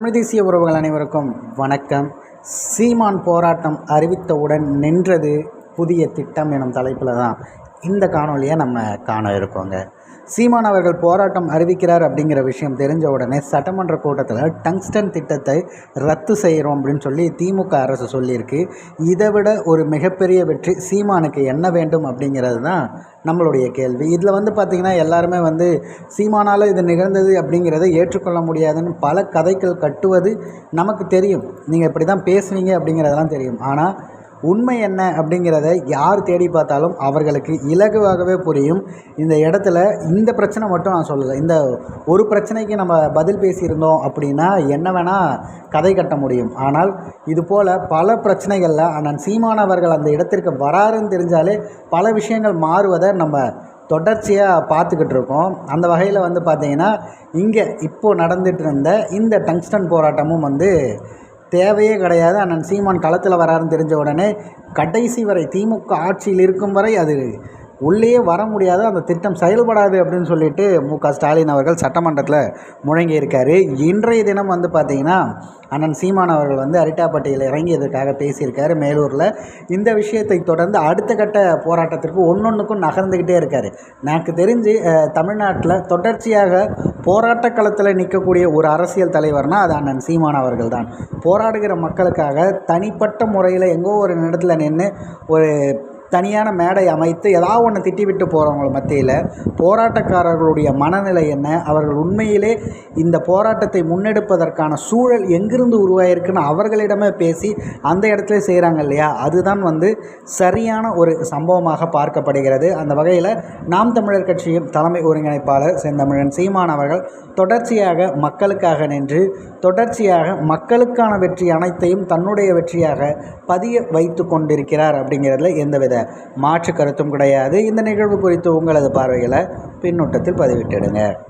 தமிழ் தேசிய உறவுகள் அனைவருக்கும் வணக்கம். சீமான் போராட்டம் அறிவித்தவுடன் நின்றது. புதிய திட்டம் எனும் தலைப்பில் தான் இந்த காணொலியை நம்ம காண இருக்கோங்க. சீமான் அவர்கள் போராட்டம் அறிவிக்கிறார் அப்படிங்கிற விஷயம் தெரிஞ்ச உடனே சட்டமன்ற கூட்டத்தில் டங்ஸ்டன் திட்டத்தை ரத்து செய்கிறோம் அப்படின்னு சொல்லி திமுக அரசு சொல்லியிருக்கு. இதை விட ஒரு மிகப்பெரிய வெற்றி சீமானுக்கு என்ன வேண்டும் அப்படிங்கிறது தான் நம்மளுடைய கேள்வி. இதில் வந்து பார்த்திங்கன்னா எல்லாருமே வந்து சீமானால் இது நிகழ்ந்தது அப்படிங்கிறத ஏற்றுக்கொள்ள முடியாதுன்னு பல கதைகள் கட்டுவது நமக்கு தெரியும். நீங்கள் இப்படி தான் பேசுவீங்க அப்படிங்கிறதெல்லாம் தெரியும். ஆனால் உண்மை என்ன அப்படிங்கிறத யார் தேடி பார்த்தாலும் அவர்களுக்கு இலகுவாகவே புரியும். இந்த இடத்துல இந்த பிரச்சனை மட்டும் நான் சொல்லலை. இந்த ஒரு பிரச்சனைக்கு நம்ம பதில் பேசியிருந்தோம் அப்படின்னா என்ன வேணால் கதை கட்ட முடியும். ஆனால் இது போல் பல பிரச்சனைகளில் அண்ணன் சீமானவர்கள் அந்த இடத்திற்கு வராருன்னு தெரிஞ்சாலே பல விஷயங்கள் மாறுவதை நம்ம தொடர்ச்சியாக பார்த்துக்கிட்டு இருக்கோம். அந்த வகையில் வந்து பார்த்திங்கன்னா இங்கே இப்போது நடந்துகிட்டு இருந்த இந்த டங்ஸ்டன் போராட்டமும் வந்து தேவையே கிடையாது. அண்ணன் சீமான் களத்தில் வராருன்னு தெரிஞ்ச உடனே கடைசி வரை திமுக ஆட்சியில் இருக்கும் வரை அது உள்ளே வர முடியாது அந்த திட்டம் செயல்படாது அப்படின்னு சொல்லிட்டு மு க ஸ்டாலின் அவர்கள் சட்டமன்றத்தில் முழங்கியிருக்காரு. இன்றைய தினம் வந்து பார்த்திங்கன்னா அண்ணன் சீமான் அவர்கள் வந்து அரிட்டாப்பட்டியில் இறங்கியதற்காக பேசியிருக்காரு மேலூரில். இந்த விஷயத்தை தொடர்ந்து அடுத்த கட்ட போராட்டத்திற்கு ஒன்றொன்றுக்கும் நகர்ந்துக்கிட்டே இருக்கார். எனக்கு தெரிஞ்சு தமிழ்நாட்டில் தொடர்ச்சியாக போராட்ட களத்தில் நிற்கக்கூடிய ஒரு அரசியல் தலைவர்னால் அது அண்ணன் சீமான் அவர்கள் தான். போராடுகிற மக்களுக்காக தனிப்பட்ட முறையில் எங்கோ ஒரு இடத்துல நின்று ஒரு தனியான மேடை அமைத்து ஏதாவது ஒன்று திட்டிவிட்டு போகிறவங்க மத்தியில் போராட்டக்காரர்களுடைய மனநிலை என்ன? அவர்கள் உண்மையிலே இந்த போராட்டத்தை முன்னெடுப்பதற்கான சூழல் எங்கிருந்து உருவாயிருக்குன்னு அவர்களிடமே பேசி அந்த இடத்துல செய்கிறாங்க இல்லையா? அதுதான் வந்து சரியான ஒரு சம்பவமாக பார்க்கப்படுகிறது. அந்த வகையில் நாம் தமிழர் கட்சியின் தலைமை ஒருங்கிணைப்பாளர் செந்தமிழன் சீமான் அவர்கள் தொடர்ச்சியாக மக்களுக்காக நின்று தொடர்ச்சியாக மக்களுக்கான வெற்றி அனைத்தையும் தன்னுடைய வெற்றியாக பதிய வைத்து கொண்டிருக்கிறார் அப்படிங்கிறதுல எந்தவித மாற்று கருத்தும் கிடையாது. இந்த நிகழ்வு குறித்து உங்களது பார்வைகளை பின்னூட்டத்தில் பதிவிட்டுடுங்க.